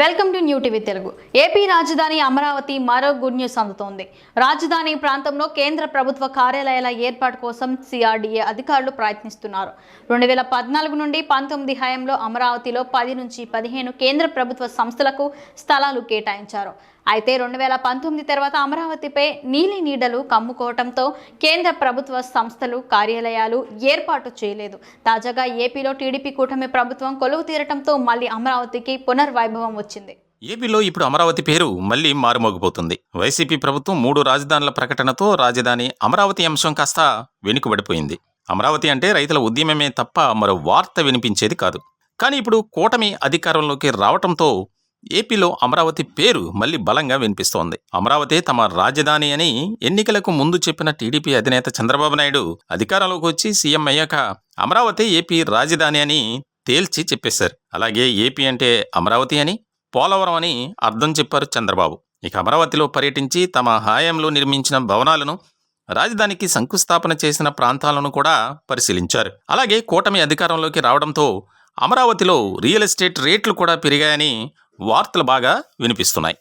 Welcome to new TV Telugu. AP రాజధాని అమరావతి మరో good news అందుతోంది. రాజధాని ప్రాంతంలో కేంద్ర ప్రభుత్వ కార్యాలయాల ఏర్పాటు కోసం సిఆర్డీఏ అధికారులు ప్రయత్నిస్తున్నారు. రెండు వేల పద్నాలుగు నుండి పంతొమ్మిది హయాంలో అమరావతిలో పది నుంచి పదిహేను కేంద్ర ప్రభుత్వ సంస్థలకు స్థలాలు కేటాయించారు. అయితే రెండు వేల పంతొమ్మిది తర్వాత అమరావతిపై నీలి నీడలు కమ్ముకోవడంతో కేంద్ర ప్రభుత్వ సంస్థలు కార్యాలయాలు ఏర్పాటు చేయలేదు. తాజాగా ఏపీలో టీడీపీ కూటమి ప్రభుత్వం కొలువు తీరటంతో మళ్ళీ అమరావతికి పునర్వైభవం వచ్చింది. ఏపీలో ఇప్పుడు అమరావతి పేరు మళ్ళీ మారుమోగిపోతుంది. వైసీపీ ప్రభుత్వం మూడు రాజధానుల ప్రకటనతో రాజధాని అమరావతి అంశం కాస్త వెనుకబడిపోయింది. అమరావతి అంటే రైతుల ఉద్యమమే తప్ప మరో వార్త వినిపించేది కాదు. కానీ ఇప్పుడు కూటమి అధికారంలోకి రావటంతో ఏపీలో అమరావతి పేరు మళ్ళీ బలంగా వినిపిస్తోంది. అమరావతి తమ రాజధాని అని ఎన్నికలకు ముందు చెప్పిన టీడీపీ అధినేత చంద్రబాబు నాయుడు అధికారంలోకి వచ్చి సీఎం అయ్యాక అమరావతి ఏపీ రాజధాని అని తేల్చి చెప్పేశారు. అలాగే ఏపీ అంటే అమరావతి అని పోలవరం అని అర్థం చెప్పారు చంద్రబాబు. ఇక అమరావతిలో పర్యటించి తమ హాయంలో నిర్మించిన భవనాలను రాజధానికి శంకుస్థాపన చేసిన ప్రాంతాలను కూడా పరిశీలించారు. అలాగే కూటమి అధికారంలోకి రావడంతో అమరావతిలో రియల్ ఎస్టేట్ రేట్లు కూడా పెరిగాయని వార్తలు బాగా వినిపిస్తున్నాయి.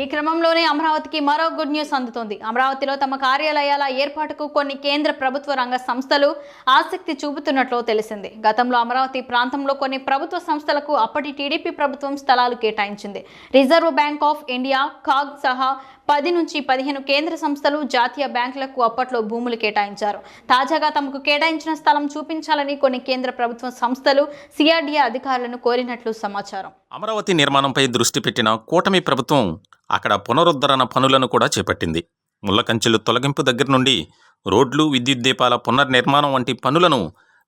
ఈ క్రమంలోనే అమరావతికి మరో గుడ్ న్యూస్ అందుతోంది. అమరావతిలో తమ కార్యాలయాల ఏర్పాటుకు కొన్ని కేంద్ర ప్రభుత్వ రంగ సంస్థలు ఆసక్తి చూపుతున్నట్లు తెలిసింది. గతంలో అమరావతి ప్రాంతంలో కొన్ని ప్రభుత్వ సంస్థలకు అప్పటి టీడీపీ ప్రభుత్వం స్థలాలు కేటాయించింది. Reserve bank of India CAG సహా పది నుంచి పదిహేను కేంద్ర సంస్థలు జాతీయ బ్యాంకులకు అప్పట్లో భూములు కేటాయించారు. తాజాగా తమకు కేటాయించిన స్థలం చూపించాలని కొన్ని కేంద్ర ప్రభుత్వ సంస్థలు సిఆర్డీఏ అధికారులను కోరినట్లు సమాచారం. అమరావతి నిర్మాణంపై దృష్టి పెట్టిన కూటమి ప్రభుత్వం అక్కడ పునరుద్ధరణ పనులను కూడా చేపట్టింది. ముళ్ళకంచెలు తొలగింపు దగ్గర నుండి రోడ్లు విద్యుత్ దీపాల పునర్నిర్మాణం వంటి పనులను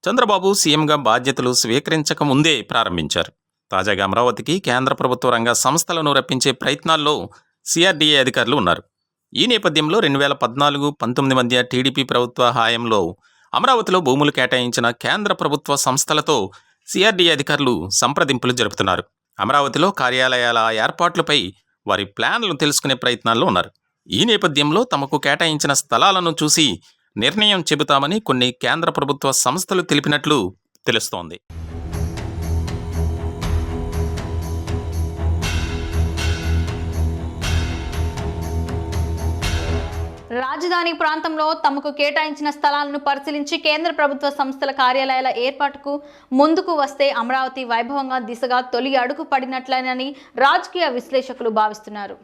చంద్రబాబు సీఎంగా బాధ్యతలు స్వీకరించక ముందే ప్రారంభించారు. తాజాగా అమరావతికి కేంద్ర ప్రభుత్వ రంగ సంస్థలను రప్పించే ప్రయత్నాల్లో సిఆర్డీఏ అధికారులు ఉన్నారు. ఈ నేపథ్యంలో రెండు వేల పద్నాలుగు పంతొమ్మిది మధ్య టీడీపీ ప్రభుత్వ హాయంలో అమరావతిలో భూములు కేటాయించిన కేంద్ర ప్రభుత్వ సంస్థలతో సిఆర్డీఏ అధికారులు సంప్రదింపులు జరుపుతున్నారు. అమరావతిలో కార్యాలయాల ఏర్పాట్లపై వారి ప్లాన్లు తెలుసుకునే ప్రయత్నాల్లో ఉన్నారు. ఈ నేపథ్యంలో తమకు కేటాయించిన స్థలాలను చూసి నిర్ణయం చెబుతామని కొన్ని కేంద్ర ప్రభుత్వ సంస్థలు తెలిపినట్లు తెలుస్తోంది. రాజధాని ప్రాంతంలో తమకు కేటాయించిన స్థలాలను పరిశీలించి కేంద్ర ప్రభుత్వ సంస్థల కార్యాలయాల ఏర్పాటుకు ముందుకు వస్తే అమరావతి వైభవంగా దిశగా తొలి అడుగు పడినట్లేనని రాజకీయ విశ్లేషకులు భావిస్తున్నారు.